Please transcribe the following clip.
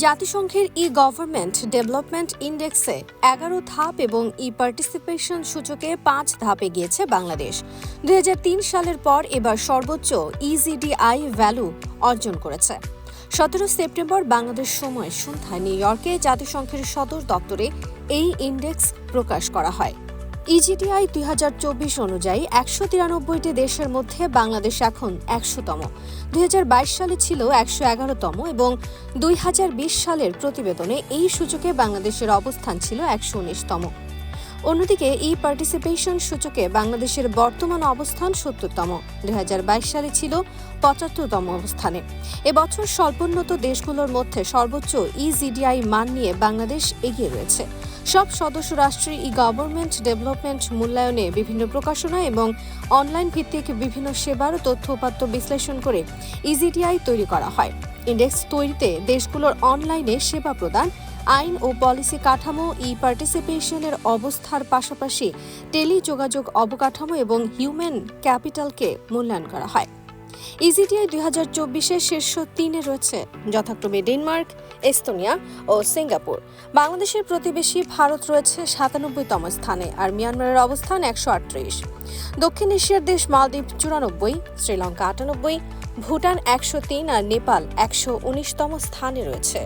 জাতিসংঘের ই government development ইন্ডেক্সে এগারো ধাপ এবং ই পার্টিসিপেশন সূচকে পাঁচ ধাপে গিয়েছে বাংলাদেশ। দুই হাজার তিন সালের পর এবার সর্বোচ্চ ইজিডিআই ভ্যালু অর্জন করেছে। সতেরো সেপ্টেম্বর বাংলাদেশ সময় সন্ধ্যায় নিউ ইয়র্কে জাতিসংঘের সদর দপ্তরে এই ইন্ডেক্স প্রকাশ করা হয়। ইজিটিআই দুই হাজার চব্বিশ অনুযায়ী একশো তিরানব্বইটি দেশের মধ্যে বাংলাদেশ এখন একশোতম। দুই সালে ছিল একশো এগারোতম এবং দুই হাজার বিশ সালের প্রতিবেদনে এই সূচকে বাংলাদেশের অবস্থান ছিল একশো উনিশতম। অন্যদিকে ই পার্টিসিপেশন সূচকে বাংলাদেশের বর্তমান অবস্থান সত্তরতম। দুই হাজার বাইশ সালে ছিল পঁচাত্তরতম অবস্থানে। এবছর স্বল্পোন্নত দেশগুলোর মধ্যে সর্বোচ্চ ইজিডিআই মান নিয়ে বাংলাদেশ এগিয়ে রয়েছে। সব সদস্য রাষ্ট্রের ই গভর্নমেন্ট ডেভেলপমেন্ট মূল্যায়নে বিভিন্ন প্রকাশনা এবং অনলাইন ভিত্তিক বিভিন্ন সেবার তথ্য উপাত্ত বিশ্লেষণ করে ইজিটিআই তৈরি করা হয়। ইন্ডেক্স তৈরিতে দেশগুলোর অনলাইনে সেবা প্রদান, আইন ও পলিসি কাঠামো ই পার্টিসিপেশনের অবস্থার পাশাপাশি টেলিযোগাযোগ অবকাঠামো এবং হিউম্যান ক্যাপিটালকে মূল্যায়ন করা হয়। ইজিটিআই দুই হাজার চব্বিশের শীর্ষ তিনে রয়েছে। যথাক্রমে ডেনমার্ক, এস্তোনিয়া ও সিঙ্গাপুর। বাংলাদেশের প্রতিবেশী ভারত রয়েছে সাতানব্বইতম স্থানে আর মিয়ানমারের অবস্থান একশো আটত্রিশ। দক্ষিণ এশিয়ার দেশ মালদ্বীপ চুরানব্বই, শ্রীলঙ্কা আটানব্বই, ভুটান একশো তিন আর নেপাল একশো উনিশতম স্থানে রয়েছে।